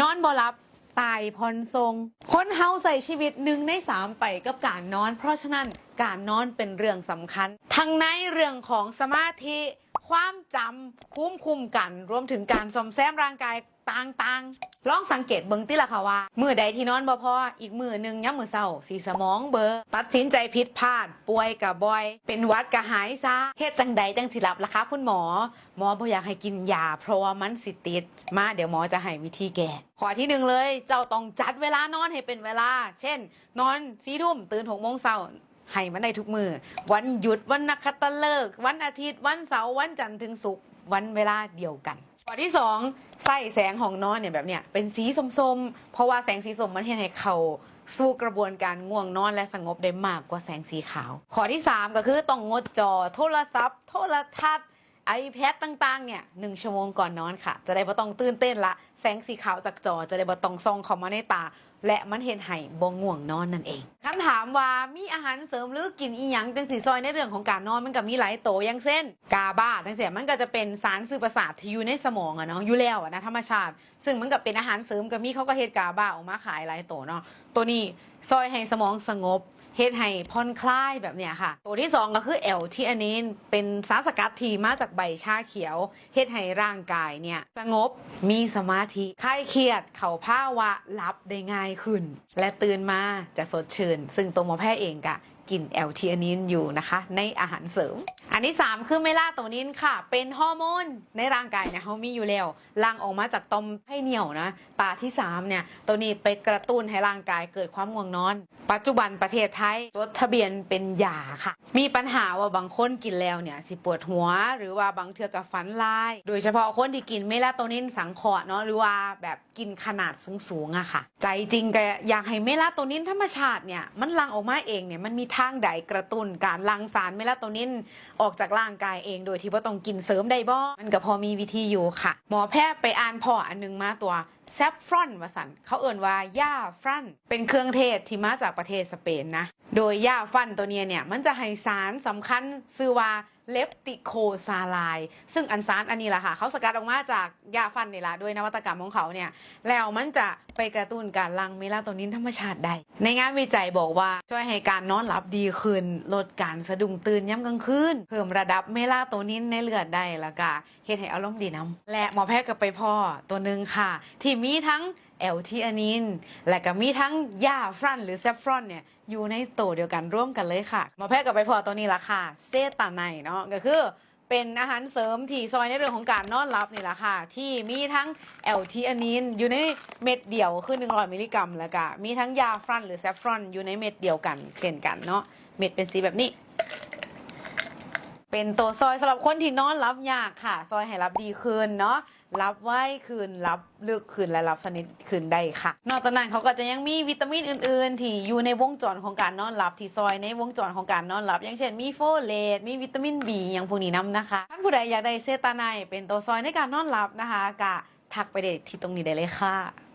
นอนบ่หลับตายพรทรง คนเฮาใส่ชีวิตหนึ่งในสามไปกับการนอน เพราะฉะนั้นการนอนเป็นเรื่องสำคัญ ทั้งในเรื่องของสมาธิ ความจำคุ้มคุมกัน รวมถึงการซ่อมแซมร่างกาย ต่างๆลองสังเกตเบิ่งติละค่ะว่ามือใดที่นอนบ่พออีกมือหนึ่งย้ำมือเศร้าสีสมองเบอร์ตัดสินใจผิดพลาด ป่วยกับบอย เป็นวัดกะหายซะเฮ็ดจังใดจังสิหลับล่ะคะคุณหมอ หมอบ่อยากให้กินยาเพราะว่ามันสิติด มาเดี๋ยวหมอจะให้วิธีแก้ข้อที่หนึ่งเลย เจ้าต้องจัดเวลานอนให้เป็นเวลา เช่น นอนสี่ทุ่มตื่นหกโมงเช้า ให้มันได้ทุกมือ วันหยุดวันนักขัตฤกษ์วันอาทิตย์วันเสาร์วันจันทร์ถึงศุกร์วันเวลาเดียวกันข้อที่สองใส่แสงของนอนเนี่ยแบบเนี้ยเป็นสีส้มๆ เพราะว่าแสงสีส้มมันเห็นให้เขาสู้กระบวนการง่วงนอนและสงบได้มากกว่าแสงสีขาว ข้อที่สามก็คือต้องงดจอโทรศัพท์ โทรทัศน์ iPad ต่างๆ เนี่ยหนึ่งชั่วโมงก่อนนอนค่ะ จะได้บ่ต้องตื่นเต้นละ แสงสีขาวจากจอจะได้บ่ต้องส่องเข้ามาในตา และมันเห็นให้บ่ง่วงนอนนั่นเองคำถามว่ามีอาหารเสริมหรือกินอีหยังจังสีซอยในเรื่องของการนอนมันก็มีหลายโตอย่างเช่น กาบาจังเสียมันก็จะเป็นสารสื่อประสาทที่อยู่ในสมองอะเนาะอยู่แล้วอะนะธรรมชาติ ซึ่งมันก็เป็นอาหารเสริมก็มีเขาก็เฮ็ดกาบาออกมาขายหลายโตเนาะตัวนี้ซอยให้สมองสงบ เฮ็ดให้ผ่อนคลายแบบเนี้ยค่ะ ตัวที่ 2 ก็คือแอลที่อันนี้เป็นสารสกัดที่มาจากใบชาเขียวเฮ็ดให้ร่างกายเนี่ยสงบมีสมาธิคลายเครียด เข่าผ้าวะหลับได้ง่ายขึ้น และตื่นมาจะสดชื่น ซึ่งตัวหมอแพทย์เองกะ กินแอลทีอานินอยู่นะคะ ในอาหารเสริม อันที่ 3 คือเมลาโทนินค่ะ เป็นฮอร์โมนในร่างกายเนี่ยเขามีอยู่แล้วหลังออกมาจากตอมไส้เหนียวนะตาที่ 3 เนี่ย ตัวนี้ไปกระตุ้นให้ร่างกายเกิดความง่วงนอน ปัจจุบันประเทศไทยจดทะเบียนเป็นยาค่ะ มีปัญหาว่าบางคนกินแล้วเนี่ยสิปวดหัว หรือว่าบางเทือกับฟันลาย โดยเฉพาะคนที่กินเมลาโทนินสังเคราะห์เนาะหรือว่าแบบกินขนาดสูงๆอะค่ะ ใจจริงก็อยากให้เมลาโทนินธรรมชาติเนี่ยมันหลังออกมาเองเนี่ยมันมีทางใดกระตุ้นการหลั่งสารเมลาโทนินออกจากร่างกายเอง โดยที่ว่าต้องกินเสริมได้บ่มันก็พอมีวิธีอยู่ค่ะ หมอแพทย์ไปอ่านพ่ออันหนึงมาตัว แซฟฟรอนวาสันเขาเอ่นว่าย่าฟรันเป็นเครื่องเทศที่มาจากประเทศสเปนนะ โดยย่าฟันตัวเนี้ยเนี่ย มันจะให้สารสำคัญชื่อว่าเลปติโคซาไลซึ่งอันสารอันนี้แหละค่ะ เขาสกัดออกมาจากยาฟันนี่ละด้วยนวัตกรรมของเขาเนี่ย แล้วมันจะไปกระตุ้นการหลั่งเมลาโทนินธรรมชาติได้ ในงานวิจัยบอกว่าช่วยให้การนอนหลับดีขึ้น ลดการสะดุ้งตื่นย้ำกลางคืน เพิ่มระดับเมลาโทนินในเลือดได้แล้วก็เฮ็ดให้อารมณ์ดีน้ำและหมอแพทย์ก็ไปพ่อตัวหนึ่งค่ะ ที่มีทั้งแอลทีอานิน และก็มีทั้งยาฟรันหรือแซฟฟรอนเนี่ยอยู่ในตัวเดียวกันร่วมกันเลยค่ะหมอแพทย์ก็ไปพอตัวนี้ละค่ะ เซตาไนเนาะก็คือเป็นอาหารเสริมที่ซอยในเรื่องของการนอนหลับนี่แหละค่ะ ที่มีทั้งแอลทีอานินอยู่ในเม็ดเดียวคือ100มิลลิกรัมแล้วก็มีทั้งยาฟรันหรือแซฟฟรอนอยู่ในเม็ดเดียวกันเช่นกันเนาะเม็ดเป็นสีแบบนี้ เป็นตัวซอยสำหรับคนที่นอนรับยากค่ะ ซอยให้รับดีขึ้นเนาะรับไว้คืนรับลึกคืนและรับสนิทคืนได้ค่ะ นอกจากนั้นเขาก็จะยังมีวิตามินอื่น ๆ ที่อยู่ในวงจรของการนอนหลับที่ซอยในวงจรของการนอนหลับ อย่างเช่นมีโฟเลตมีวิตามินบีอย่างพวกนี้นํนะคะท่านผู้ใดอยากได้เซตาไนเป็นตัวซอยในการนอนหลับนะคะกะทักไปเด็ที่ตรงนี้ได้เลยค่ะ